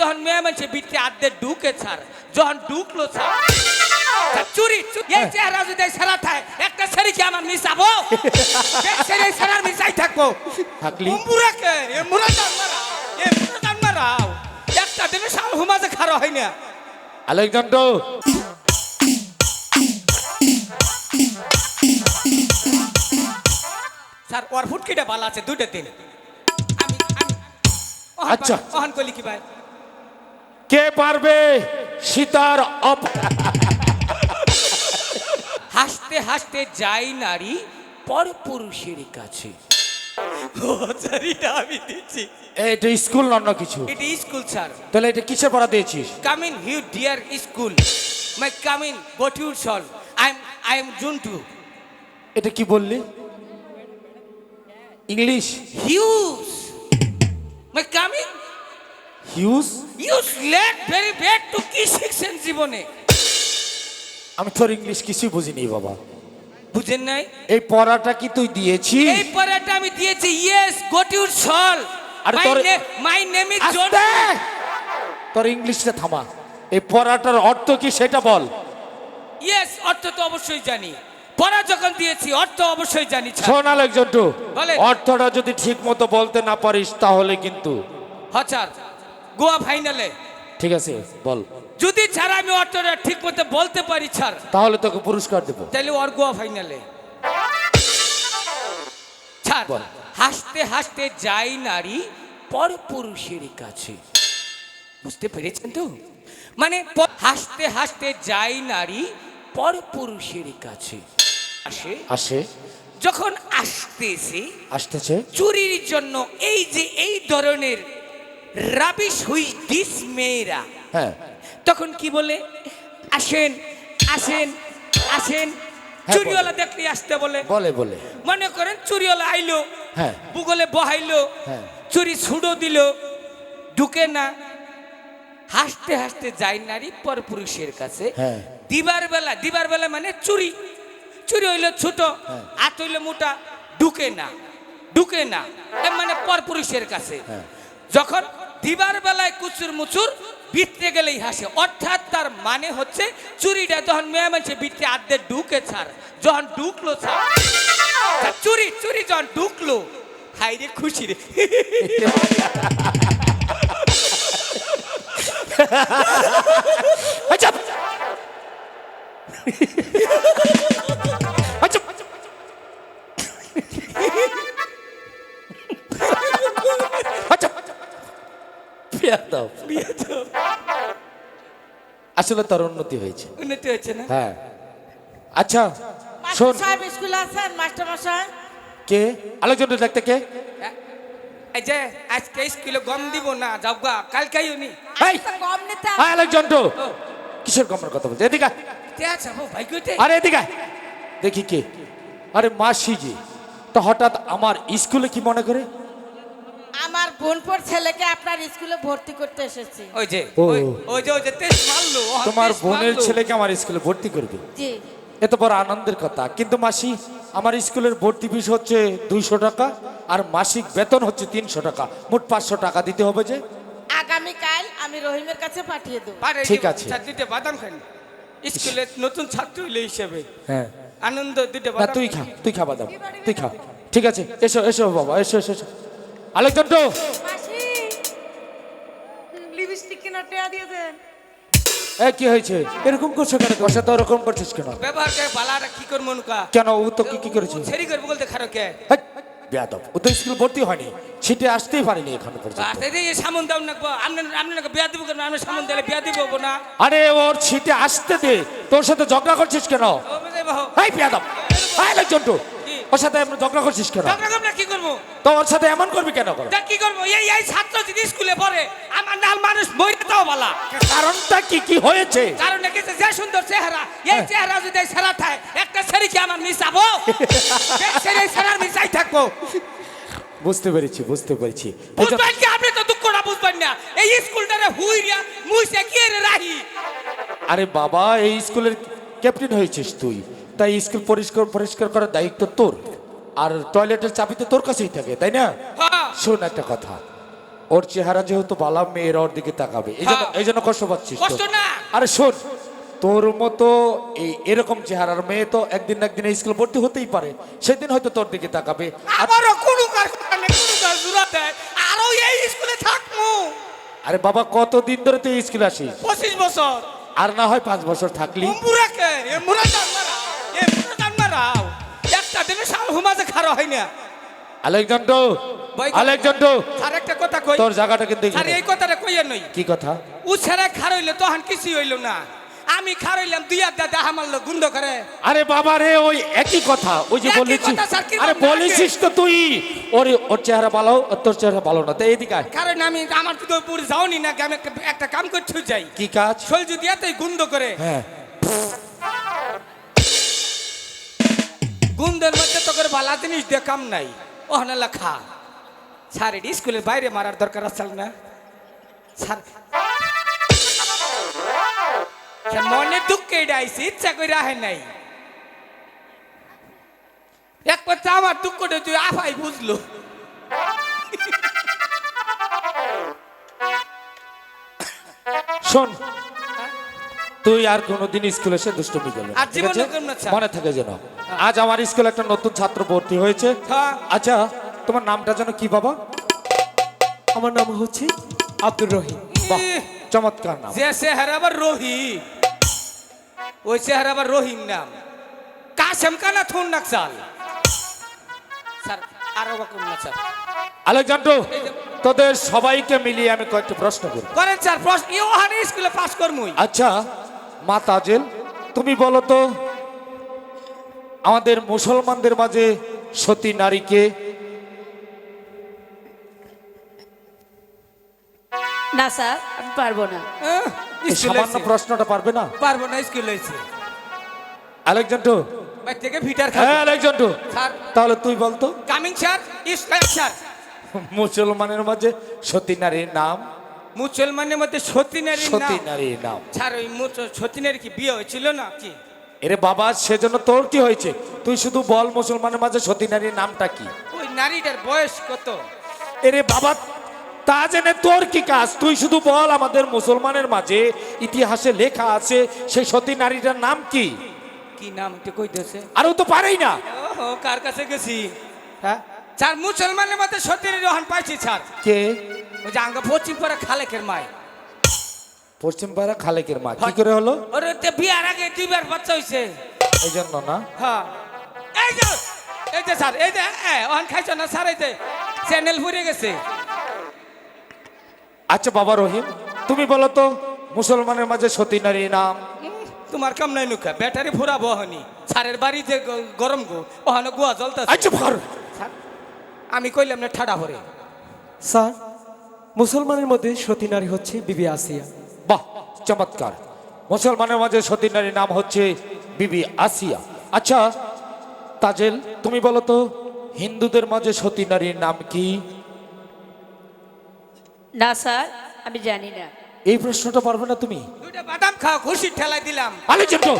তখন মেয়ে মানুষের ভিতরে আদ্যে ঢুকে ছাড় যখন ঢুকলো ছাড় চুরি এই চেহারা যদি সারা থাকে একটা শাড়ি কি আমার মিশাবো? সেরে সারার মিশাই থাকব? থাকলি। মুরাকে এ মুরা দান মারাও এ মুরা দান মারাও একটা দিনে সাল হুমাজে খারো হয় না। আলেকজান্ডার। স্যার ওর ফুটকিটা ভালো আছে দুইটা দিন আচ্ছা। পার- কলি কি ভাই? কে পারবে সীতার অপ হাসতে হাসতে যাই নারী পর পুরুষের কাছে। এটা আমি দিচ্ছি। এটা স্কুল না অন্য কিছু? এটা স্কুল স্যার। তাহলে এটা পড়া দিয়েছিস? Go to your soul i'm i am এটা কি বললি? English in huge you let very bad to কি শিখছেন জীবনে আমি তোর ইংলিশ কিছুই বুঝিনি বাবা। বুঝেন নাই? এই পড়াটা কি তুই দিয়েছিস? এই পড়াটা আমি দিয়েছি yes go to your soul আরে তোর- মাই নেম ইজ জন তোর ইংলিশটা থামা। এই পড়াটার অর্থ কি সেটা বল। ইয়েস অর্থ তো অবশ্যই জানি। পড়া যখন দিয়েছি অর্থ অবশ্যই জানি স্যার। শোন আলেকজন্টু বলেন। অর্থটা যদি ঠিক মতো বলতে না পারিস তাহলে কিন্তু হ্যাঁ স্যার গোয়া ফাইনালে। ঠিক আছে বল। যদি ছাড়া আমি অর্থটা ঠিক মতো বলতে পারি ছাড়। তাহলে তোকে পুরস্কার দেবো। তাহলে ওর গোয়া ফাইনালে। ছাড়। হাসতে হাসতে যাই নারী পর পুরুষের কাছে। বুঝতে পেরেছেন তো? মানে হাসতে হাসতে যাই নারী পর পুরুষের কাছে। আসে। আসে। যখন আসতেছে আসতেছে। চুরির জন্য এই যে এই ধরনের রাবিশ হুই দিস মেয়েরা। হ্যাঁ। তখন কি বলে? আসেন আসেন আসেন। হ্যাঁ, চুরিওয়ালা দেখলে আসতে বলে। বলে বলে। মনে করেন চুরিওয়ালা আইলো হ্যাঁ। ভূগোলে বহাইলো হ্যাঁ। চুরি ছুড়ো দিল ঢুকে না। হাসতে হাসতে যায় নারী পর পুরুষের কাছে। হ্যাঁ। দিবার বেলা দিবার বেলা মানে চুরি চুরি হইল ছোট হ্যাঁ। হাত হইল মোটা ঢুকে না ঢুকে না। মানে পর পুরুষের কাছে। যখন দিবার বেলায় কুচুর মুচুর ভিতরে গেলেই হাসে। অর্থাৎ তার মানে হচ্ছে চুরিটা যখন মেয়ে মানুষের ভিতরে আদ্যে ঢুকে ছাড়, যখন ঢুকলো ছাড় চুরি চুরি যখন ঢুকলো হাই রে খুশি রে। আচ্ছা। আসলে তার উন্নতি হয়েছে। উন্নতি হয়েছে না? হ্যাঁ। আচ্ছা শোন। মাস্টার সাহেব স্কুলে আছেন মাস্টার মশাই? কে? আলোচনা দেখতে কে? এই যে আজকে স্কুলে গম দিব না যাও গা কালকেই উনি। এই আজকে কম নিতে হ্যাঁ আলেকজন্ড কিসের কমের কথা বলছে? এদিকে আচ্ছা বউ ভাই কইতে আরে এদিকে দেখি কে? আরে মাসি জি তো হঠাৎ আমার স্কুলে কি মনে করে? আমার বোনপুর ছেলেকে আপনার স্কুলে ভর্তি করতে এসেছি। ওই যে ওই ওই যে ওই যে তেজ মারলো তোমার বোনের ছেলেকে আমার স্কুলে ভর্তি করবে? জি। এত বড় আনন্দের কথা। কিন্তু মাসি আমার স্কুলের ভর্তি ফিস হচ্ছে দুইশো টাকা আর মাসিক বেতন হচ্ছে তিনশো টাকা। মোট পাঁচশো টাকা দিতে হবে যে? আগামীকাল আমি রহিমের কাছে পাঠিয়ে দেবো। ঠিক আছে। দুইটা বাদাম খান স্কুলে নতুন ছাত্র হইলে হিসেবে। হ্যাঁ। আনন্দ বাদাম তুই খা তুই খা বাদাম। তুই খা। ঠিক আছে এসো এসো বাবা এসো এসো এসো। আলেকজন্ড মাসি। লিপস্টিক কেনার টেয়া দিয়ে দেন এ কি হয়েছে? এরকম করছ কেন? তোর সাথে ওরকম করছিস কেন? ব্যবহার করে বালাটা কি করব মনুকা কেন ও তো কি কি করেছে? ছেড়ি করব বলতে খারো কে? বেয়াদব। ও তো স্কুল ভর্তি হয়নি। সিটে আসতেই পারিনি এখানে পর্যন্ত। আচ্ছা এই সামন দাও না আপনি আপনি বিয়া দিব কেন? আমি সামন দিলে বিয়া দিব না আরে ওর সিটে আসতে দে। তোর সাথে ঝগড়া করছিস কেন? এই বেয়াদব। এই লোকজন্টু কি? ওর সাথে ঝগড়া করছিস কেন? ঝগড়া করব না কি করব? তো ওর সাথে এমন করবি কেন কর? কি করব? এই এই ছাত্র যদি স্কুলে পড়ে আমার নাল মানুষ মরে তাও বালা। কারণটা কি কি হয়েছে? কারণ দেখেছে যে সুন্দর চেহারা এই চেহারা যদি সেরা থাকে একটা সেরি কি আমার মিশাবো? সেরি সেরার মিশাই থাকব? বুঝতে পেরেছি বুঝতে পেরেছি। বুঝবেন কি? আপনি তো দুঃখটা বুঝবেন না। এই স্কুলটারে হুইরিয়া মুইছে কি রে রাহি। আরে বাবা এই স্কুলের ক্যাপ্টেন হয়েছিস তুই। তাই স্কুল পরিষ্কার পরিষ্কার করার দায়িত্ব তোর। আর টয়লেটের চাবি তো তোর কাছেই থাকে তাই না? হ্যাঁ। শোন একটা কথা। ওর চেহারা যেহেতু বালা মেয়ের ওর দিকে তাকাবে। এই জন্য হ্যাঁ। এই জন্য কষ্ট পাচ্ছিস না। আরে শোন তোর মতো এই এরকম চেহারার মেয়ে তো একদিন না একদিন স্কুল ভর্তি হতেই পারে। সেদিন হয়তো তোর দিকে তাকাবে। কোনো আরও এই স্কুলে থাকব। আরে বাবা কতদিন ধরে তুই স্কুলে আসিস? পঁচিশ বছর। আর না হয় পাঁচ বছর থাকলি। মুরা একটা দিনে সাল হুমাজে খারো হয় না। আলেকজান্ডো আলেকজান্ডো আর একটা কথা কই। তোর জায়গাটা কিন্তু আর। এই কথাটা কইয়া নই। কি কথা? ও ছেড়ে খারইলে তখন কিছুই হইল না। আমি খারইলাম দুই হাত দেখা মারলো গুন্ড করে। আরে বাবা রে ওই একই কথা। ওই যে বলেছিস আরে বলেছিস তো তুই। ওরে ওর চেহারা ভালো তোর চেহারা ভালো না। তো আয়। কারণ আমি আমার তো পুরো যাওনি না আমি একটা- কাম করতে যাই। কি কাজ? যদি এতই গুন্ড করে। হ্যাঁ। গুন্ডের মধ্যে তো করে ভালো জিনিস দিয়ে কাম নাই। ওখানে লেখা স্যার এটি স্কুলের বাইরে মারার দরকার আছে না? স্যার মনে দুঃখে এটা আইসি ইচ্ছা করে রাহে নাই। এক কথা আমার দুঃখটা তুই আফাই বুঝলো। শোন তুই আর কোনোদিন স্কুলে এসে দুষ্টুমি করবি। মনে থাকে যেন। আজ আমার স্কুলে একটা নতুন ছাত্র ভর্তি হয়েছে। হ্যাঁ। আচ্ছা তোমার নামটা যেন কি বাবা? আমার নাম হচ্ছে আব্দুর রহিম। বাহ চমৎকার নাম। যে চেহারা আবার রহিম। ওই চেহারা আবার রহিম নাম। কাশেম কানা থুন নাকসাল স্যার আরও বাকুম না স্যার? আলেকজান্ডো তোদের সবাইকে মিলিয়ে আমি কয়েকটা প্রশ্ন করব করেন স্যার প্রশ্ন ইও হানি স্কুলে পাস করমুই। আচ্ছা মা তাজেল তুমি বলো তো আমাদের মুসলমানদের মাঝে সতী নারীকে না স্যার আমি পারব না। সামান্য প্রশ্নটা পারবে না? পারব না স্কুল হয়েছে আলেকজান্ডো থেকে ভিটার হ্যাঁ আলেকজান্ডো স্যার। তাহলে তুই বলতো? Coming sir Islam sir. মুসলমানের মাঝে সতী নারীর নাম? মুসলমানের মধ্যে সতীনের সতী নারীর নাম। স্যার ওই সতী নারী কি বিয়ে হয়েছিল না কি? এরে বাবা সেজন্য তোর কি হয়েছে? তুই শুধু বল মুসলমানের মাঝে সতী নারীর নামটা কি? ওই নারীটার বয়স কত? এরে বাবা তা জেনে তোর কি কাজ? তুই শুধু বল আমাদের মুসলমানের মাঝে ইতিহাসে লেখা আছে সেই সতী নারীটার নাম কি? কি নাম একটু কইতেছে? আর ও তো পারেই না। ওহো কার কাছে গেছি? হ্যাঁ? স্যার মুসলমানের মধ্যে সতীনের রহন পাইছি স্যার কে? ওই যে আঙ্গা পশ্চিম পাড়া খালেকের মায়। পশ্চিম পাড়া খালেকের মা। কি করে হলো? ওরে তে বিয়ার আগে দুইবার বাচ্চা হইছে। এই জন্য না? হ্যাঁ। এই যে এই যে স্যার এই যে এ, ওহান খাইছো না স্যার এই যে চ্যানেল ভরে গেছে। আচ্ছা বাবা রহিম তুমি বলো তো মুসলমানের মাঝে সতী নারীর নাম? তোমার কাম নাই নুকা ব্যাটারি ফুরাবো হনি স্যারের বাড়িতে গরম গো ওহানে গুয়া জ্বলতা আচ্ছা ভর আমি কইলাম না ঠাডা ভরে স্যার মুসলমানের মধ্যে সতী নারী হচ্ছে বিবি আসিয়া। চমৎকার। মুসলমানের মাঝে সতী নারীর নাম হচ্ছে বিবি আসিয়া। আচ্ছা তাজেল তুমি বলো তো হিন্দুদের মাঝে সতী নারীর নাম কি? না স্যার আমি জানি না। এই প্রশ্নটা পারবে না তুমি? দুইটা বাদাম খাও খুশি ঠেলাই দিলাম। আলোচনা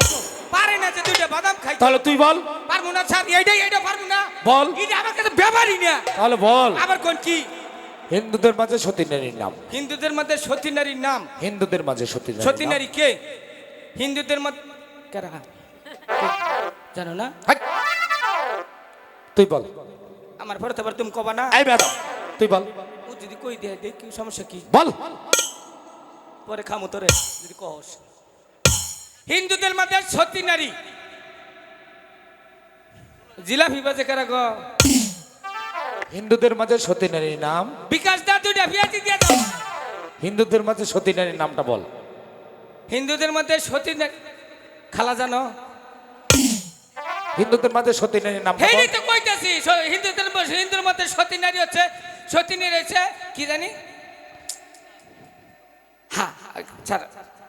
পারে না যে দুইটা বাদাম খাই। তাহলে তুই বল। পারব না স্যার এইটাই এইটা পারব না। বল। এটা আমার কাছে ব্যাপারই না। তাহলে বল। আবার কোন কি? হিন্দুদের মাঝে সতী নারীর নাম। হিন্দুদের মধ্যে সতী নারীর নাম। হিন্দুদের মাঝে সতী নারীর সতী নারী কে? হিন্দুদের মধ্যে কারা? জানো না? তুই বল। আমার পরে তো তুমি কবা না। এই ম্যাডাম তুই বল। ও যদি কই দেয় দেখ কি সমস্যা কি? বল। পরে খামো তোরে যদি কহস হিন্দুদের মধ্যে সতী নারী। জিলাপি বাজে কারা গো? হিন্দুদের মাঝে সতী নারীর নাম বিকাশ দা দুইটা বিয়াতি দিয়ে দাও হিন্দুদের মাঝে সতী নারীর নামটা বল। হিন্দুদের মধ্যে সতী নারী খালা জানো? হিন্দুদের মাঝে সতী নারীর নামটা হেই তো কইতাছি স- হিন্দুদের মধ্যে- হিন্দুর মধ্যে সতী নারী হচ্ছে সতী নারী হচ্ছে কি জানি? হ্যাঁ স্যার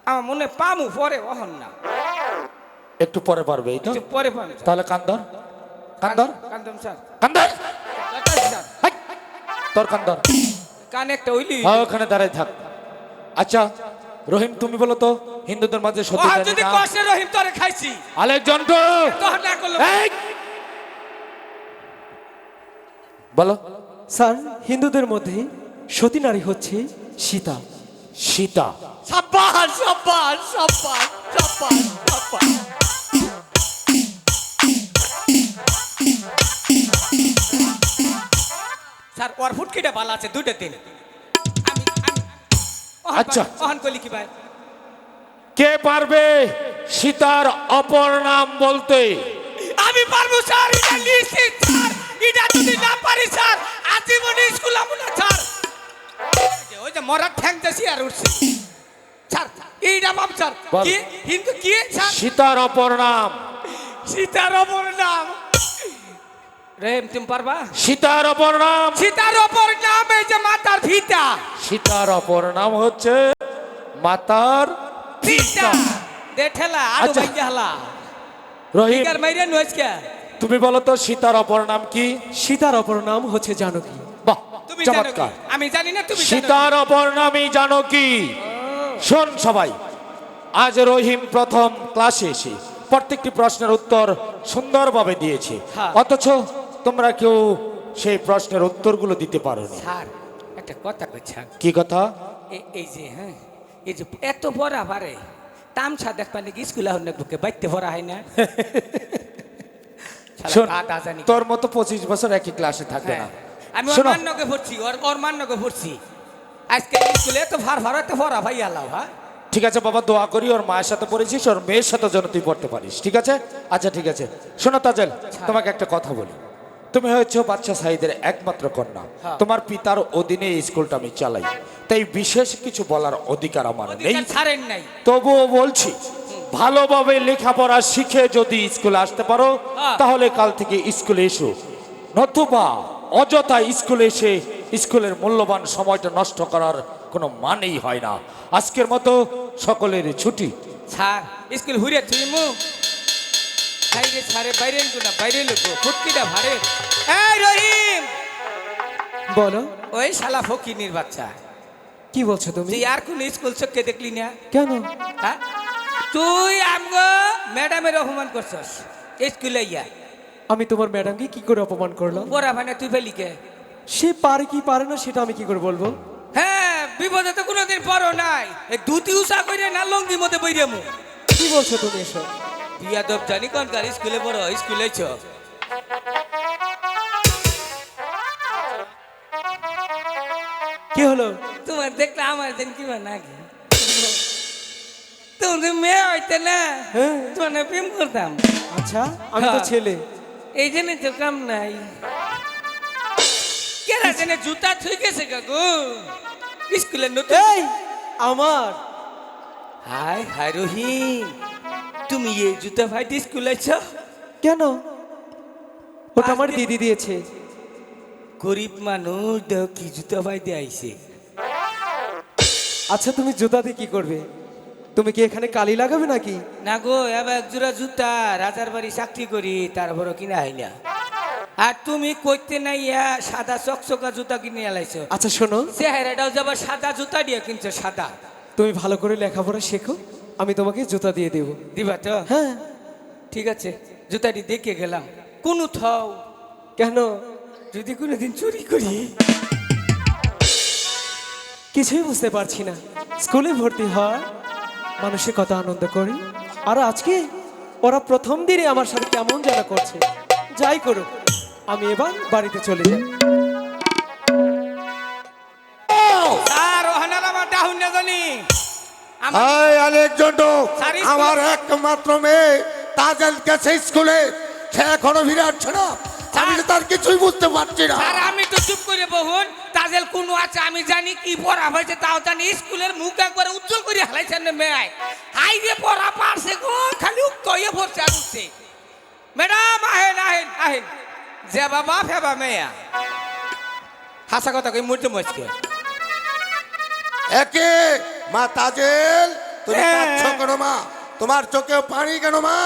আমার মনে পামু পরে অহন না। একটু পরে পারবে এই তো। একটু পরে পামু তাহলে কান্দর। কান্দর। কান্দম স্যার। কান্দর! তোর কান্দর কান একটা উইলি হ্যাঁ ওখানে দাঁড়ায় থাক। আচ্ছা রহিম তুমি বলো তো হিন্দুদের মাঝে সতী যদি কষ্টে রহিম তোরে খাইছি। আলেকজান্ডার তোর না করল বলো। স্যার হিন্দুদের মধ্যে সতী নারী হচ্ছে সীতা। সীতা। সাব্বাস সাব্বাস সাব্বাস সাব্বাস সাব্বাস। স্যার ওর ফুটকিটা ভালো আছে দুটো দিন আমি আচ্ছা। অহন কলি কি ভাই? কে পারবে সীতার অপর নাম বলতে? আমি পারব স্যার এটা নিশ্চিত স্যার। এটা যদি না পারি স্যার আজীবন স্কুল আমু না স্যার। ওই যে- মরার ঠ্যাংতেছি আর উঠছি। স্যার এইটা মাপ স্যার। কি? হিন্দু কি স্যার? সীতার অপর নাম। সীতার অপর নাম। রেম তুমি পারবা? সীতার অপর নাম। সীতার অপর নাম এই যে মাতার ফিতা সীতার অপর নাম হচ্ছে মাতার ফিতা দে ঠেলা আলু আচ্ছা। হালা রহিম। ফিগার মাইরে নইস কে তুমি বলো তো সীতার অপর নাম কি? সীতার অপর নাম হচ্ছে জানকী। বাহ তুমি? চমৎকার। আমি জানি না তুমি সীতার অপর নামই জানো কি শোন সবাই আজ রহিম প্রথম ক্লাসে এসে প্রত্যেকটি প্রশ্নের উত্তর সুন্দরভাবে দিয়েছে। হ্যাঁ। অথচ তোমরা কেউ সেই প্রশ্নের উত্তরগুলো দিতে পারো স্যার একটা কথা কইছা কি কথা? এই যে হ্যাঁ এই যে এত পড়া পারে তামছা দেখবা নাকি স্কুলে হন ঢুকে বাইতে পড়া হয় না? শোন তোর মতো পঁচিশ বছর একই ক্লাসে থাকবে না। হ্যাঁ। আমি ওর শোনো। মান্যকে পড়ছি ওর ওর মান্যকে পড়ছি। আজকে স্কুলে এত ভার ভার এত পড়া ভাই আল্লাহ হ্যাঁ? ঠিক আছে বাবা দোয়া করি ওর মায়ের সাথে পড়েছিস ওর মেয়ের সাথে যেন তুই পড়তে পারিস ঠিক আছে? আচ্ছা ঠিক আছে। শোনো তাজেল তোমাকে একটা কথা বলি। তুমি হয়েছো বাচ্চা সাইদের একমাত্র কন্যা। হ্যাঁ। তোমার পিতার অধীনে এই স্কুলটা আমি চালাই। তাই বিশেষ কিছু বলার অধিকার আমার নেই। ছাড়েন নাই। তবুও বলছি ভালোভাবে লেখাপড়া শিখে যদি স্কুলে আসতে পারো হ্যাঁ। তাহলে কাল থেকে স্কুলে এসো। নতুবা অযথা স্কুলে এসে স্কুলের মূল্যবান সময়টা নষ্ট করার কোনো মানেই হয় না। আজকের মতো সকলের ছুটি। স্যার স্কুল হুরে তুই ছাড়ে বাইরে না বাইরে লোক ফুটকিটা ভারে এই রহিম! বলো। ওই শালা ফকিনির বাচ্চা। কি বলছো তুমি? আর কোন স্কুল চোখকে দেখলি না? কেন? হ্যাঁ? তুই আমগো ম্যাডামের অপমান করছস স্কুলে ইয়া আমি তোমার ম্যাডামকে কি করে অপমান করলাম? পড়া মানে তুই ফেলিকে সে পারে কি পারে না সেটা আমি কি করে বলব? হ্যাঁ বিপদে তো কোনোদিন পড়ো নাই। দুতি উষা করে না লঙ্গি মধ্যে বইরে কি বলছো তুমি এসব? বিয়া দব জানি কোন কার স্কুলে পড়ো স্কুলে ছ কি হলো তোমার দেখলে আমার দিন কি নাকি তুমি মেয়ে হইতে না। তোমার না প্রেম করতাম আচ্ছা আমি তো। ছেলে এই জন্য তো কাম নাই কেরা জেনে জুতা থুই গেছে কাকু স্কুলে নতুন আমার হাই হাই রহিম তুমি এই জুতা ভাইতে স্কুলে কেন? ওটা আমার দিদি দিয়েছে। গরিব মানুষ দেও কি জুতা ভাইতে আইছে? আচ্ছা তুমি জুতা দিয়ে কি করবে? তুমি কি এখানে কালি লাগাবে নাকি? না গো এবার এক জোড়া জুতা রাজার বাড়ি চাকরি করি তারপর কিনা হয় না। আর তুমি কইতে নাই ইয়া সাদা চকচকা জুতা কিনে এলাইছো আচ্ছা শোনো। চেহারাটাও যাবার সাদা জুতা দিয়ে কিনছো সাদা। তুমি ভালো করে লেখাপড়া শেখো। আমি তোমাকে জুতা দিয়ে দেব। দিবা তো হ্যাঁ। ঠিক আছে জুতাটি দেখে গেলাম। কোন থাও। কেন? যদি কোনোদিন চুরি করি। কিছুই বুঝতে পারছি না। স্কুলে ভর্তি হয় মানুষের কত আনন্দ করি। আর আজকে ওরা প্রথম দিনে আমার সাথে কেমন যেন করছে। যাই করুক আমি এবার বাড়িতে চলে যাই। স্যার ওহানার না জানি আমার একমাত্র মেয়ে তাজেল গেছে স্কুলে। সে এখনও ফিরে আসছে না আমি তার কিছুই বুঝতে পারছি না। স্যার আমি তো চুপ করে বহুন তাদের কোন আছে আমি জানি কি পড়া হয়েছে তাও জানি স্কুলের মুখ একবার উজ্জ্বল করে হালাইছেন না মেয়ে। হাই রে পড়া পারছে গো খালি উক্ত হয়ে পড়ছে আর উঠছে। ম্যাডাম আহেন আহেন আহেন। যে বাবা ফেবা মেয়া। হাসা কথা কই মুড়তে মজকে একে মা তাজেল তুমি হ্যাঁ। কাঁদছো কেন মা? তোমার চোখে পানি কেন মা?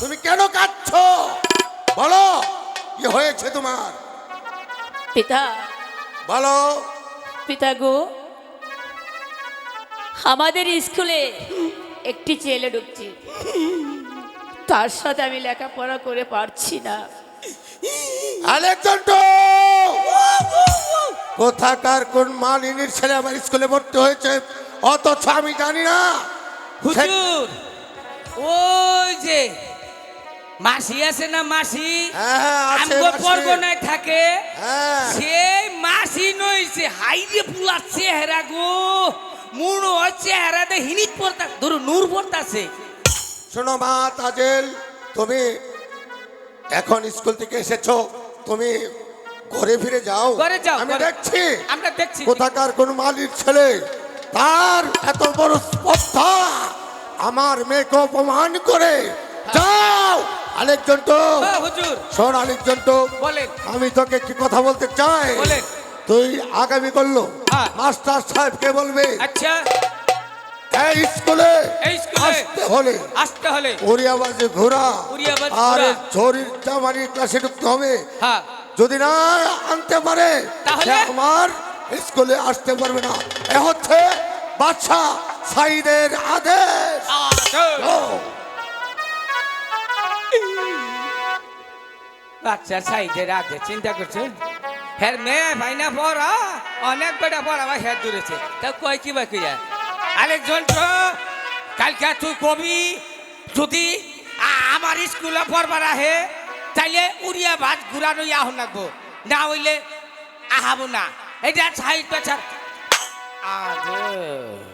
তুমি কেন কাঁদছ? বলো কি হয়েছে তোমার? পিতা। বলো। পিতা গো আমাদের স্কুলে একটি ছেলে ঢুকছে। তার সাথে আমি লেখাপড়া করে পারছি না। কোথাকার কোন মালিনীর ছেলে আমার স্কুলে ভর্তি হয়েছে? অথচ আমি জানি না। হুজুর ওই যে মাসি আছে না মাসি? হ্যাঁ, হ্যাঁ, আমগো পরগনায় থাকে। হ্যাঁ। সেই মাসি নইছে হাইরে পুলার চেহারা গো। মুনো ওই চেহারাতে হিনিত পড়তা ধরো নূর পড়তাছে। শোনো মা তাজেল তুমি এখন স্কুল থেকে এসেছ তুমি ঘরে ফিরে যাও। ঘরে যাও, আমি দেখছি আমরা দেখছি। কোথাকার কোন মালির ছেলে। তার এত বড় স্পর্ধা আমার মেয়েকে অপমান করে। যাও আরেকজন তো শোন আরেকজন তো আমি তোকে কি কথা বলতে চাই। তুই আগামী করল। হ্যাঁ। মাস্টার সাহেবকে বলবে? আচ্ছা। এই স্কুলে আসতে হলে আসতে হলে উড়িয়াবাজে ঘোরা উড়িয়াবাজ আর ঝড়ির জামানি ক্লাসে ঢুকতে হবে। হ্যাঁ। যদি না আনতে পারে তাহলে? আমার স্কুলে আসতে পারবে না। এ হচ্ছে বাদশা সাইদের আদেশ। বাচ্চা সাইজে রাধে চিন্তা করছে? হ্যাঁ মেয়ে ভাই না পড়া অনেক বেটা পড়া ভাই হ্যাঁ দূরেছে তা কয় কি বা কইয়া আরেকজন তো কালকে তুই কবি যদি আমার স্কুলে পড়বার আহে তাইলে উড়িয়া ভাত ঘুরানো আহ লাগবো না হইলে আহাবো না। এটা সাহিত্য ছাড় আদে